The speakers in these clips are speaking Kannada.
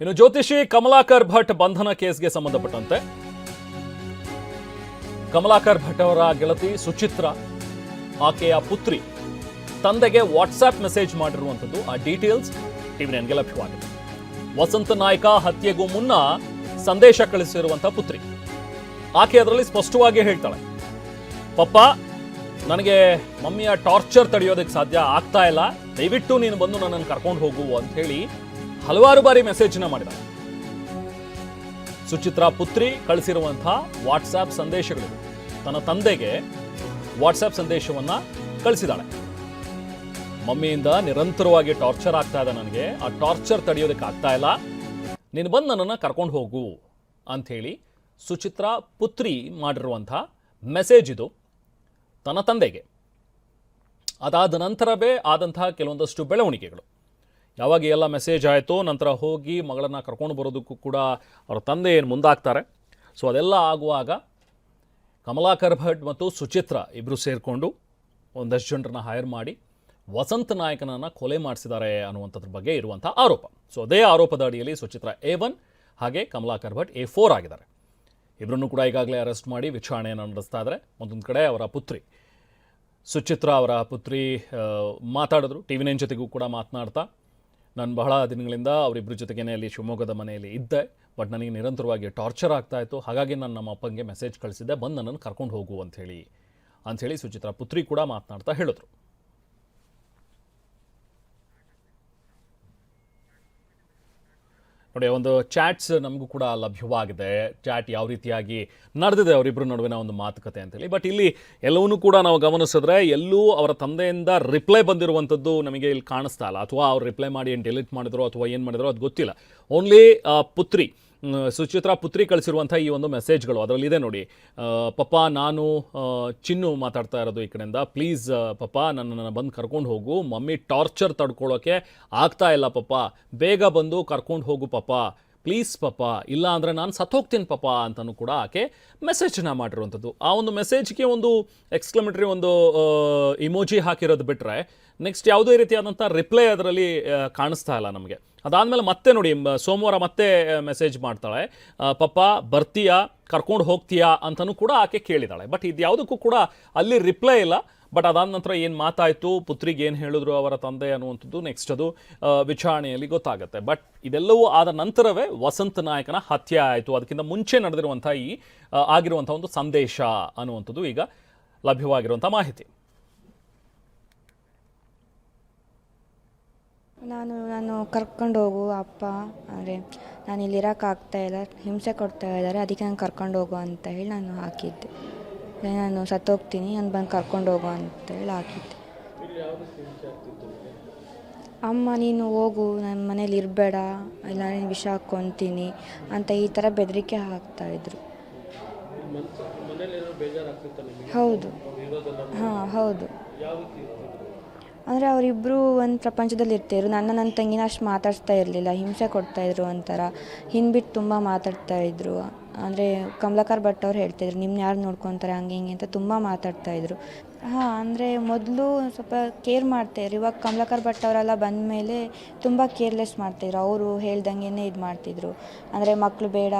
ಇನ್ನು ಜ್ಯೋತಿಷಿ ಕಮಲಾಕರ್ ಭಟ್ ಬಂಧನ ಕೇಸ್ಗೆ ಸಂಬಂಧಪಟ್ಟಂತೆ. ಕಮಲಾಕರ್ ಭಟ್ ಅವರ ಗೆಳತಿ ಸುಚಿತ್ರ, ಆಕೆಯ ಪುತ್ರಿ, ತಂದೆಗೆ ವಾಟ್ಸ್ಆ್ಯಪ್ ಮೆಸೇಜ್ ಮಾಡಿರುವಂಥದ್ದು ಆ ಡೀಟೇಲ್ಸ್ ಟಿವಿ ನೈನ್ಗೆ ಲಭ್ಯವಾಗಿದೆ. ವಸಂತ ನಾಯ್ಕ ಹತ್ಯೆಗೂ ಮುನ್ನ ಸಂದೇಶ ಕಳಿಸಿರುವಂತಹ ಪುತ್ರಿ. ಆಕೆ ಅದರಲ್ಲಿ ಸ್ಪಷ್ಟವಾಗಿ ಹೇಳ್ತಾಳೆ, ಪಪ್ಪ, ನನಗೆ ಮಮ್ಮಿಯ ಟಾರ್ಚರ್ ತಡೆಯೋದಕ್ಕೆ ಸಾಧ್ಯ ಆಗ್ತಾ ಇಲ್ಲ. ದಯವಿಟ್ಟು ನೀನು ಬಂದು ನನ್ನನ್ನು ಕರ್ಕೊಂಡು ಹೋಗು ಅಂತ ಹೇಳಿ ಹಲವಾರು ಬಾರಿ ಮೆಸೇಜ್ನ ಮಾಡಿದ. ಸುಚಿತ್ರಾ ಪುತ್ರಿ ಕಳಿಸಿರುವಂತಹ ವಾಟ್ಸಾಪ್ ಸಂದೇಶಗಳು. ತನ್ನ ತಂದೆಗೆ ವಾಟ್ಸಾಪ್ ಸಂದೇಶವನ್ನ ಕಳಿಸಿದಾಳೆ. ಮಮ್ಮಿಯಿಂದ ನಿರಂತರವಾಗಿ ಟಾರ್ಚರ್ ಆಗ್ತಾ ಇದೆ ನನಗೆ. ಆ ಟಾರ್ಚರ್ ತಡೆಯೋದಕ್ಕೆ ಆಗ್ತಾ ಇಲ್ಲ. ನೀನು ಬಂದು ನನ್ನನ್ನು ಕರ್ಕೊಂಡು ಹೋಗು ಅಂಥೇಳಿ ಸುಚಿತ್ರಾ ಪುತ್ರಿ ಮಾಡಿರುವಂಥ ಮೆಸೇಜ್ ಇದು ತನ್ನ ತಂದೆಗೆ. ಅದಾದ ನಂತರವೇ ಆದಂತಹ ಕೆಲವೊಂದಷ್ಟು ಬೆಳವಣಿಗೆಗಳು. ಯಾವಾಗ ಎಲ್ಲ ಮೆಸೇಜ್ ಆಯಿತು ನಂತರ ಹೋಗಿ ಮಗಳನ್ನು ಕರ್ಕೊಂಡು ಬರೋದಕ್ಕೂ ಕೂಡ ಅವರ ತಂದೆ ಏನು ಮುಂದಾಗ್ತಾರೆ. ಸೊ ಅದೆಲ್ಲ ಆಗುವಾಗ ಕಮಲಾಕರ್ ಭಟ್ ಮತ್ತು ಸುಚಿತ್ರ ಇಬ್ಬರು ಸೇರಿಕೊಂಡು ಒಂದಷ್ಟು ಜನರನ್ನ ಹೈರ್ ಮಾಡಿ ವಸಂತ ನಾಯಕನನ್ನು ಕೊಲೆ ಮಾಡಿಸಿದ್ದಾರೆ ಅನ್ನುವಂಥದ್ರ ಬಗ್ಗೆ ಇರುವಂಥ ಆರೋಪ. ಸೊ ಅದೇ ಆರೋಪದ ಅಡಿಯಲ್ಲಿ ಸುಚಿತ್ರ ಎ ಒನ್ ಹಾಗೆ ಕಮಲಾಕರ್ ಭಟ್ ಎ ಫೋರ್ ಆಗಿದ್ದಾರೆ. ಇಬ್ಬರನ್ನು ಕೂಡ ಈಗಾಗಲೇ ಅರೆಸ್ಟ್ ಮಾಡಿ ವಿಚಾರಣೆಯನ್ನು ನಡೆಸ್ತಾ ಇದ್ದಾರೆ. ಒಂದೊಂದು ಕಡೆ ಅವರ ಪುತ್ರಿ ಸುಚಿತ್ರ ಅವರ ಪುತ್ರಿ ಮಾತಾಡಿದ್ರು. ಟಿ ವಿ ನೈನ್ ಜೊತೆಗೂ ಕೂಡ ಮಾತನಾಡ್ತಾ ನಾನು ಬಹಳ ದಿನಗಳಿಂದ ಅವರಿಬ್ಬರ ಜೊತೆಗೇನೆ ಅಲ್ಲಿ ಶಿವಮೊಗ್ಗದ ಮನೆಯಲ್ಲಿ ಇದ್ದೆ ಬಟ್ ನನಗೆ ನಿರಂತರವಾಗಿ ಟಾರ್ಚರ್ ಆಗ್ತಾ ಇತ್ತು. ಹಾಗಾಗಿ ನಾನು ನಮ್ಮ ಅಪ್ಪಂಗೆ ಮೆಸೇಜ್ ಕಳಿಸಿದ್ದೆ, ಬಂದು ನನ್ನನ್ನು ಕರ್ಕೊಂಡು ಹೋಗು ಅಂಥೇಳಿ. ಅಂಥೇಳಿ ಸುಚಿತ್ರ ಪುತ್ರಿ ಕೂಡ ಮಾತನಾಡ್ತಾ ಹೇಳಿದ್ರು. ನೋಡಿ, ಒಂದು ಚಾಟ್ಸ್ ನಮಗೂ ಕೂಡ ಲಭ್ಯವಾಗಿದೆ. ಚಾಟ್ ಯಾವ ರೀತಿಯಾಗಿ ನಡೆದಿದೆ ಅವರಿಬ್ಬರ ನಡುವಿನ ಒಂದು ಮಾತುಕತೆ ಅಂತೇಳಿ. ಬಟ್ ಇಲ್ಲಿ ಎಲ್ಲವನ್ನೂ ಕೂಡ ನಾವು ಗಮನಿಸಿದ್ರೆ ಎಲ್ಲೂ ಅವರ ತಂದೆಯಿಂದ ರಿಪ್ಲೈ ಬಂದಿರುವಂಥದ್ದು ನಮಗೆ ಇಲ್ಲಿ ಕಾಣಿಸ್ತಾ ಇಲ್ಲ. ಅಥವಾ ಅವ್ರು ರಿಪ್ಲೈ ಮಾಡಿ, ಏನು ಡೆಲಿಟ್ ಮಾಡಿದ್ರು, ಅಥವಾ ಏನು ಮಾಡಿದ್ರು, ಅದು ಗೊತ್ತಿಲ್ಲ. ಓನ್ಲಿ ಪುತ್ರಿ ಸುಚಿತ್ರಾ ಪುತ್ರಿ ಕಳಿಸಿರುವಂಥ ಈ ಒಂದು ಮೆಸೇಜ್ಗಳು ಅದರಲ್ಲಿದೆ ನೋಡಿ. ಪಪ್ಪ, ನಾನು ಚಿನ್ನು ಮಾತಾಡ್ತಾ ಇರೋದು ಈ ಕಡೆಯಿಂದ. ಪ್ಲೀಸ್ ಪಪ್ಪ, ನನ್ನನ್ನು ಬಂದು ಕರ್ಕೊಂಡು ಹೋಗು. ಮಮ್ಮಿ ಟಾರ್ಚರ್ ತಡ್ಕೊಳ್ಳೋಕ್ಕೆ ಆಗ್ತಾ ಇಲ್ಲ ಪಪ್ಪ. ಬೇಗ ಬಂದು ಕರ್ಕೊಂಡು ಹೋಗು ಪಪ್ಪ. ಪ್ಲೀಸ್ ಪಪ್ಪ, ಇಲ್ಲ ಅಂದರೆ ನಾನು ಸತ್ತೋಗ್ತೀನಿ ಪಪ್ಪ ಅಂತಲೂ ಕೂಡ ಆಕೆ ಮೆಸೇಜನ್ನ ಮಾಡಿರುವಂಥದ್ದು. ಆ ಒಂದು ಮೆಸೇಜ್ಗೆ ಒಂದು ಎಕ್ಸ್ಕ್ಲಮೇಟರಿ ಒಂದು ಇಮೋಜಿ ಹಾಕಿರೋದು ಬಿಟ್ಟರೆ ನೆಕ್ಸ್ಟ್ ಯಾವುದೇ ರೀತಿಯಾದಂಥ ರಿಪ್ಲೈ ಅದರಲ್ಲಿ ಕಾಣಿಸ್ತಾ ಇಲ್ಲ ನಮಗೆ. ಅದಾದಮೇಲೆ ಮತ್ತೆ ನೋಡಿ ಸೋಮವಾರ ಮತ್ತೆ ಮೆಸೇಜ್ ಮಾಡ್ತಾಳೆ. ಪಪ್ಪ, ಬರ್ತೀಯಾ? ಕರ್ಕೊಂಡು ಹೋಗ್ತೀಯಾ? ಅಂತಲೂ ಕೂಡ ಆಕೆ ಕೇಳಿದಾಳೆ. ಬಟ್ ಇದು ಯಾವುದಕ್ಕೂ ಕೂಡ ಅಲ್ಲಿ ರಿಪ್ಲೈ ಇಲ್ಲ. ಬಟ್ ಅದಾದ ನಂತರ ಏನು ಮಾತಾಯಿತು? ಪುತ್ರಿಗೆ ಏನು ಹೇಳಿದ್ರು ಅವರ ತಂದೆ ಅನ್ನುವಂಥದ್ದು ನೆಕ್ಸ್ಟ್ ಅದು ವಿಚಾರಣೆಯಲ್ಲಿ ಗೊತ್ತಾಗುತ್ತೆ. ಬಟ್ ಇದೆಲ್ಲವೂ ಆದ ನಂತರವೇ ವಸಂತ ನಾಯಕನ ಹತ್ಯೆ ಆಯಿತು. ಅದಕ್ಕಿಂತ ಮುಂಚೆ ನಡೆದಿರುವಂಥ ಈ ಆಗಿರುವಂಥ ಒಂದು ಸಂದೇಶ ಅನ್ನುವಂಥದ್ದು ಈಗ ಲಭ್ಯವಾಗಿರುವಂಥ ಮಾಹಿತಿ. ನಾನು ನಾನು ಕರ್ಕೊಂಡು ಹೋಗು ಅಪ್ಪ ಅಂದರೆ ನಾನು ಇಲ್ಲಿ ಆಗ್ತಾ ಇಲ್ಲ ಹಿಂಸೆ ಕೊಡ್ತಾ ಇದ್ದಾರೆ ಅದಕ್ಕೆ ನಾನು ಕರ್ಕೊಂಡು ಹೋಗು ಅಂತ ಹೇಳಿ ನಾನು ಹಾಕಿದ್ದೆ. ನಾನು ಸತ್ತೋಗ್ತೀನಿ ನಾನು ಬಂದು ಕರ್ಕೊಂಡು ಹೋಗು ಅಂತ ಹೇಳಿ ಹಾಕಿದ್ದೆ. ಅಮ್ಮ ನೀನು ಹೋಗು ನನ್ನ ಮನೇಲಿ ಇರಬೇಡ ಇಲ್ಲ ನೀನು ವಿಷ ಹಾಕ್ಕೊತೀನಿ ಅಂತ ಈ ಥರ ಬೆದರಿಕೆ ಹಾಕ್ತಾಯಿದ್ರು ಹೌದು. ಹಾಂ ಹೌದು. ಅಂದರೆ ಅವರಿಬ್ಬರು ಒಂದು ಪ್ರಪಂಚದಲ್ಲಿ ಇರ್ತಿದ್ರು. ನನ್ನ ನನ್ನ ತಂಗಿನ ಅಷ್ಟು ಮಾತಾಡಿಸ್ತಾ ಇರಲಿಲ್ಲ. ಹಿಂಸೆ ಕೊಡ್ತಾಯಿದ್ರು ಒಂಥರ. ಹಿಂದ್ಬಿಟ್ಟು ತುಂಬ ಮಾತಾಡ್ತಾ ಇದ್ರು. ಅಂದರೆ ಕಮಲಾಕರ್ ಭಟ್ ಅವ್ರು ಹೇಳ್ತಾಯಿದ್ರು ನಿಮ್ನ ಯಾರು ನೋಡ್ಕೊತಾರೆ ಹಂಗೆ ಹಿಂಗೆ ಅಂತ ತುಂಬ ಮಾತಾಡ್ತಾಯಿದ್ರು ಹಾಂ, ಅಂದರೆ ಮೊದಲು ಸ್ವಲ್ಪ ಕೇರ್ ಮಾಡ್ತಾಯಿದ್ರು ಇವಾಗ ಕಮಲಾಕರ್ ಭಟ್ ಅವರೆಲ್ಲ ಬಂದ ಮೇಲೆ ತುಂಬ ಕೇರ್ಲೆಸ್ ಮಾಡ್ತಾಯಿದ್ರು ಅವರು ಹೇಳ್ದಂಗೆನೇ ಇದು ಮಾಡ್ತಿದ್ರು. ಅಂದರೆ ಮಕ್ಕಳು ಬೇಡ,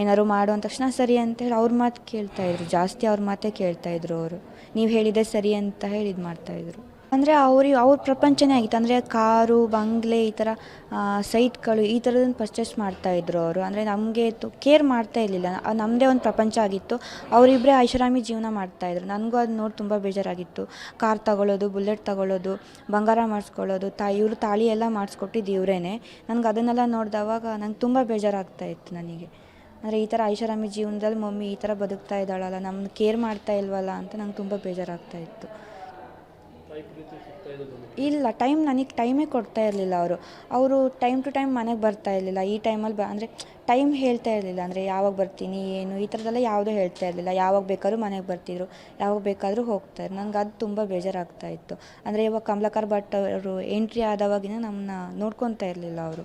ಏನಾದ್ರು ಮಾಡು ಅಂದ ತಕ್ಷಣ ಸರಿ ಅಂತ ಹೇಳಿ ಅವ್ರ ಮಾತು ಕೇಳ್ತಾಯಿದ್ರು ಜಾಸ್ತಿ ಅವ್ರ ಮಾತೇ ಕೇಳ್ತಾಯಿದ್ರು ಅವರು. ನೀವು ಹೇಳಿದೆ ಸರಿ ಅಂತ ಹೇಳಿ ಇದು ಮಾಡ್ತಾಯಿದ್ರು ಅಂದರೆ ಅವ್ರಿಗೆ ಅವ್ರ ಪ್ರಪಂಚನೇ ಆಗಿತ್ತು. ಅಂದರೆ ಕಾರು, ಬಂಗ್ಲೆ ಈ ಥರ ಸೈಟ್ಗಳು ಈ ಥರದನ್ನು ಪರ್ಚೇಸ್ ಮಾಡ್ತಾಯಿದ್ರು ಅವರು. ಅಂದರೆ ನಮಗೆ ಕೇರ್ ಮಾಡ್ತಾ ಇರಲಿಲ್ಲ. ನಮ್ಮದೇ ಒಂದು ಪ್ರಪಂಚ ಆಗಿತ್ತು. ಅವರಿಬ್ಬರೇ ಐಷಾರಾಮಿ ಜೀವನ ಮಾಡ್ತಾಯಿದ್ರು ನನಗೂ ಅದು ನೋಡಿ ತುಂಬ ಬೇಜಾರಾಗಿತ್ತು. ಕಾರ್ ತಗೊಳ್ಳೋದು ಬುಲೆಟ್ ತಗೊಳ್ಳೋದು ಬಂಗಾರ ಮಾಡಿಸ್ಕೊಳ್ಳೋದು, ತಾ, ಇವರು ತಾಳಿ ಎಲ್ಲ ಮಾಡಿಸ್ಕೊಟ್ಟಿದ್ದು ಇವರೇ ನನಗೆ ಅದನ್ನೆಲ್ಲ ನೋಡಿದವಾಗ ನಂಗೆ ತುಂಬ ಬೇಜಾರಾಗ್ತಾ ಇತ್ತು ನನಗೆ. ಅಂದರೆ ಈ ಥರ ಐಷಾರಾಮಿ ಜೀವನದಲ್ಲಿ ಮಮ್ಮಿ ಈ ಥರ ಬದುಕ್ತಾ ಇದ್ದಾಳಲ್ಲ ನಮ್ಮನ್ನು ಕೇರ್ ಮಾಡ್ತಾ ಇಲ್ವಲ್ಲ ಅಂತ ನಂಗೆ ತುಂಬ ಬೇಜಾರಾಗ್ತಾ ಇತ್ತು. ಇಲ್ಲ ಟೈಮ್ ನನಗೆ ಟೈಮೇ ಕೊಡ್ತಾ ಇರಲಿಲ್ಲ ಅವರು. ಅವರು ಟೈಮ್ ಟು ಟೈಮ್ ಮನೆಗೆ ಬರ್ತಾ ಇರಲಿಲ್ಲ. ಈ ಟೈಮಲ್ಲಿ ಬ ಅಂದರೆ ಟೈಮ್ ಹೇಳ್ತಾ ಇರಲಿಲ್ಲ. ಅಂದರೆ ಯಾವಾಗ ಬರ್ತೀನಿ, ಏನು, ಈ ಥರದ್ದೆಲ್ಲ ಯಾವುದೂ ಹೇಳ್ತಾ ಇರಲಿಲ್ಲ. ಯಾವಾಗ ಬೇಕಾದ್ರೂ ಮನೆಗೆ ಬರ್ತಿದ್ರು, ಯಾವಾಗ ಬೇಕಾದರೂ ಹೋಗ್ತಾರೆ ನನಗೆ ಅದು ತುಂಬ ಬೇಜಾರಾಗ್ತಾ ಇತ್ತು. ಅಂದರೆ ಇವಾಗ ಕಮಲಾಕರ್ ಭಟ್ ಅವರು ಎಂಟ್ರಿ ಆದವಾಗಿನ ನಮ್ಮನ್ನ ನೋಡ್ಕೊತಾ ಇರಲಿಲ್ಲ ಅವರು.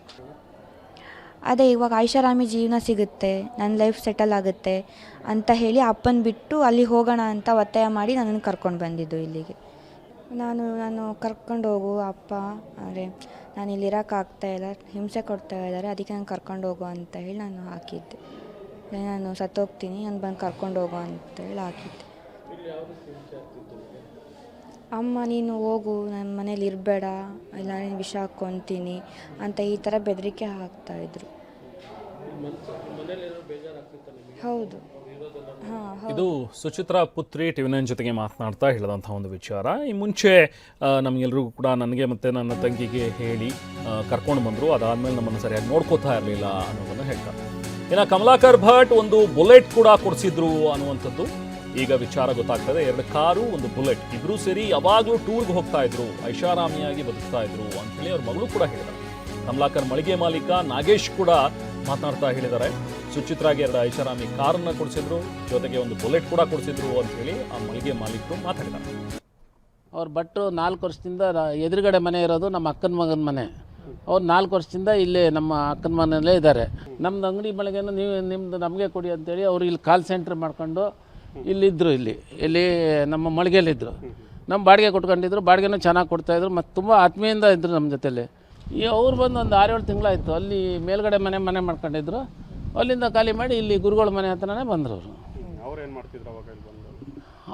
ಅದೇ ಇವಾಗ ಐಷಾರಾಮಿ ಜೀವನ ಸಿಗುತ್ತೆ ನನ್ನ ಲೈಫ್ ಸೆಟಲ್ ಆಗುತ್ತೆ ಅಂತ ಹೇಳಿ ಅಪ್ಪನ ಬಿಟ್ಟು ಅಲ್ಲಿ ಹೋಗೋಣ ಅಂತ ಒತ್ತಾಯ ಮಾಡಿ ನನ್ನನ್ನು ಕರ್ಕೊಂಡು ಬಂದಿದ್ದು ಇಲ್ಲಿಗೆ. ನಾನು ನಾನು ಕರ್ಕೊಂಡು ಹೋಗು ಅಪ್ಪ. ಅಂದರೆ ನಾನು ಇಲ್ಲಿ ಇರೋಕ್ಕಾಗ್ತಾ ಇಲ್ಲ. ಹಿಂಸೆ ಕೊಡ್ತಾ ಇದ್ದಾರೆ. ಅದಕ್ಕೆ ನಾನು ಕರ್ಕೊಂಡು ಹೋಗು ಅಂತ ಹೇಳಿ ನಾನು ಹಾಕಿದ್ದೆ. ನಾನು ಸತ್ತೋಗ್ತೀನಿ. ನಾನು ಬಂದು ಕರ್ಕೊಂಡು ಹೋಗು ಅಂತ ಹೇಳಿ ಹಾಕಿದ್ದೆ. ಅಮ್ಮ ನೀನು ಹೋಗು. ನನ್ನ ಮನೇಲಿ ಇರಬೇಡ. ಇಲ್ಲ ನೀನು ವಿಷ ಹಾಕ್ಕೊತೀನಿ ಅಂತ ಈ ಥರ ಬೆದರಿಕೆ ಹಾಕ್ತಾಯಿದ್ರು ಹೌದು. ಇದು ಸುಚಿತ್ರಾ ಪುತ್ರಿ ಟಿವಿ ನೈನ್ ಜೊತೆಗೆ ಮಾತನಾಡ್ತಾ ಹೇಳಿದಂಥ ಒಂದು ವಿಚಾರ. ಈ ಮುಂಚೆ ನಮಗೆಲ್ಲರಿಗೂ ಕೂಡ ನನಗೆ ಮತ್ತು ನನ್ನ ತಂಗಿಗೆ ಹೇಳಿ ಕರ್ಕೊಂಡು ಬಂದರು. ಅದಾದಮೇಲೆ ನಮ್ಮನ್ನು ಸರಿಯಾಗಿ ನೋಡ್ಕೋತಾ ಇರಲಿಲ್ಲ ಅನ್ನೋದನ್ನು ಹೇಳ್ತಾರೆ ಇನ್ನು ಕಮಲಾಕರ್ ಭಟ್ ಒಂದು ಬುಲೆಟ್ ಕೂಡ ಕೊಡಿಸಿದ್ರು ಅನ್ನುವಂಥದ್ದು ಈಗ ವಿಚಾರ ಗೊತ್ತಾಗ್ತದೆ. ಎರಡು ಕಾರು, ಒಂದು ಬುಲೆಟ್. ಇಬ್ಬರೂ ಸೇರಿ ಯಾವಾಗಲೂ ಟೂರ್ಗೆ ಹೋಗ್ತಾ ಇದ್ರು, ಐಷಾರಾಮಿಯಾಗಿ ಬದುಕ್ತಾ ಇದ್ರು ಅಂತೇಳಿ ಅವ್ರ ಮಗಳು ಕೂಡ ಹೇಳಿದ್ದಾರೆ ಕಮಲಾಕರ್ ಮಳಿಗೆ ಮಾಲೀಕ, ನಾಗೇಶ್ ಕೂಡ ಮಾತನಾಡ್ತಾ ಹೇಳಿದ್ದಾರೆ. ಸುಚಿತ್ರಾಗೆ ಎರಡು ಐಷಾರಾಮಿ ಕಾರನ್ನ ಕೊಡಿಸಿದ್ರು, ಜೊತೆಗೆ ಒಂದು ಬುಲೆಟ್ ಕೂಡ ಕೊಡಿಸಿದ್ರು ಅಂತ ಹೇಳಿ ಆ ಮಳಿಗೆ ಮಾಲೀಕರು ಮಾತಾಡಿದ್ದಾರೆ. ಅವ್ರು ಭಟ್ರು ನಾಲ್ಕು ವರ್ಷದಿಂದ ಎದುರುಗಡೆ ಮನೆ ಇರೋದು ನಮ್ಮ ಅಕ್ಕನ ಮಗನ ಮನೆ. ಅವ್ರು ನಾಲ್ಕು ವರ್ಷದಿಂದ ಇಲ್ಲಿ ನಮ್ಮ ಅಕ್ಕನ ಮನೆಯಲ್ಲೇ ಇದ್ದಾರೆ. ನಮ್ದು ಅಂಗಡಿ ಮಳಿಗೆನ ನೀವು ನಿಮ್ದು ನಮಗೆ ಕೊಡಿ ಅಂತೇಳಿ ಅವ್ರು ಇಲ್ಲಿ ಕಾಲ್ ಸೆಂಟ್ರ್ ಮಾಡ್ಕೊಂಡು ಇಲ್ಲಿದ್ದರು ಇಲ್ಲಿ. ಇಲ್ಲಿ ನಮ್ಮ ಮಳಿಗೆಯಲ್ಲಿದ್ದರು ನಮ್ಮ ಬಾಡಿಗೆ ಕೊಟ್ಕೊಂಡಿದ್ರು, ಬಾಡಿಗೆನೂ ಚೆನ್ನಾಗಿ ಕೊಡ್ತಾಯಿದ್ರು ಮತ್ತು ತುಂಬ ಆತ್ಮೀಯಿಂದ ಇದ್ದರು ನಮ್ಮ ಜೊತೆಲಿ. ಈ ಅವ್ರು ಬಂದು ಒಂದು ಆರೇಳು ತಿಂಗಳಾಯಿತು. ಅಲ್ಲಿ ಮೇಲ್ಗಡೆ ಮನೆ ಮನೆ ಮಾಡ್ಕೊಂಡಿದ್ರು. ಅಲ್ಲಿಂದ ಖಾಲಿ ಮಾಡಿ ಇಲ್ಲಿ ಗುರುಗಳ ಮನೆ ಹತ್ರನೇ ಬಂದರು ಅವರು. ಅವ್ರೇನು ಮಾಡ್ತಿದ್ರು ಅವಾಗ ಇಲ್ಲಿ ಬಂದು?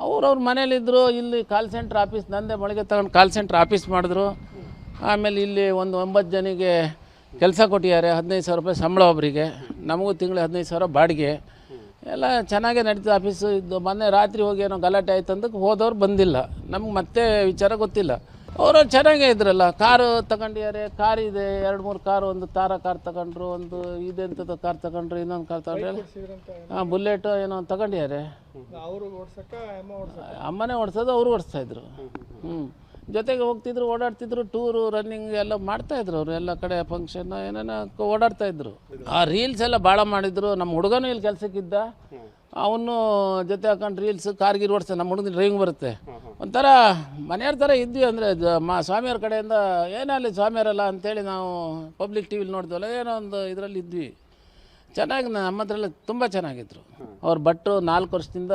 ಅವ್ರವ್ರ ಮನೇಲಿದ್ದರು ಇಲ್ಲಿ ಕಾಲ್ ಸೆಂಟ್ರ್ ಆಫೀಸ್ ನಂದೇ ಮೊಳಗೆ ತಗೊಂಡು ಕಾಲ್ ಸೆಂಟ್ರ್ ಆಫೀಸ್ ಮಾಡಿದ್ರು. ಆಮೇಲೆ ಇಲ್ಲಿ ಒಂದು ಒಂಬತ್ತು ಜನಿಗೆ ಕೆಲಸ ಕೊಟ್ಟಿದ್ದಾರೆ ಹದಿನೈದು ಸಾವಿರ ರೂಪಾಯಿ ಸಂಬಳ ಒಬ್ಬರಿಗೆ ನಮಗೂ ತಿಂಗಳು ಹದಿನೈದು ಸಾವಿರ ಬಾಡಿಗೆ. ಎಲ್ಲ ಚೆನ್ನಾಗೇ ನಡೀತದೆ ಆಫೀಸು ಇದು ಮೊನ್ನೆ ರಾತ್ರಿ ಹೋಗಿ ಏನೋ ಗಲಾಟೆ ಆಯ್ತು ಅಂದಕ್ಕೆ ಹೋದವ್ರು ಬಂದಿಲ್ಲ. ನಮ್ಗೆ ಮತ್ತೆ ವಿಚಾರ ಗೊತ್ತಿಲ್ಲ. ಅವರು ಚೆನ್ನಾಗೇ ಇದ್ರಲ್ಲ. ಕಾರು ತಗೊಂಡಿದ್ದಾರೆ ಕಾರ್ ಇದೆ ಎರಡು ಮೂರು ಕಾರು ಒಂದು ತಾರ ಕಾರ್ ತಗೊಂಡ್ರು ಒಂದು ಇದೆಂಥದ್ದು ಕಾರ್ ತಗೊಂಡ್ರು ಇನ್ನೊಂದು ಕಾರ್ ತಗೊಂಡ್ರೆ. ಹಾಂ ಬುಲೆಟು ಏನೋ ತಗೊಂಡಿದ್ದಾರೆ. ಅಮ್ಮನೇ ಓಡಿಸೋದು ಅವರು ಓಡಿಸ್ತಾ ಇದ್ರು. ಹ್ಞೂ ಜೊತೆಗೆ ಹೋಗ್ತಿದ್ರು ಓಡಾಡ್ತಿದ್ರು ಟೂರು ರನ್ನಿಂಗ್ ಎಲ್ಲ ಮಾಡ್ತಾ ಇದ್ರು ಅವರು ಎಲ್ಲ ಕಡೆ ಫಂಕ್ಷನ್ ಏನೇನೋ ಓಡಾಡ್ತಾ ಇದ್ರು. ಆ ರೀಲ್ಸ್ ಎಲ್ಲ ಭಾಳ ಮಾಡಿದ್ರು ನಮ್ಮ ಹುಡುಗನೂ ಇಲ್ಲಿ ಕೆಲಸಕ್ಕಿದ್ದ. ಅವನು ಜೊತೆ ಹಾಕೊಂಡು ರೀಲ್ಸ್ ಕಾರ್ಗಿರ್ ಓಡಿಸ್ತಾನೆ. ನಮ್ಮ ಹುಡುಗನ ಡ್ರೈವಿಂಗ್ ಬರುತ್ತೆ. ಒಂಥರ ಮನೆಯವ್ರ ಥರ ಇದ್ವಿ ಅಂದರೆ ಮಾ ಸ್ವಾಮಿಯವ್ರ ಕಡೆಯಿಂದ ಏನಲ್ಲಿ ಸ್ವಾಮಿಯರಲ್ಲ ಅಂತೇಳಿ ನಾವು ಪಬ್ಲಿಕ್ ಟಿ ವಿಲಿ ನೋಡ್ತೀವಲ್ಲ ಏನೋ ಒಂದು ಇದರಲ್ಲಿ ಇದ್ವಿ. ಚೆನ್ನಾಗಿ ನಮ್ಮ ಹತ್ರ ಎಲ್ಲ ತುಂಬ ಚೆನ್ನಾಗಿದ್ರು. ಅವ್ರ ಭಟ್ರು ನಾಲ್ಕು ವರ್ಷದಿಂದ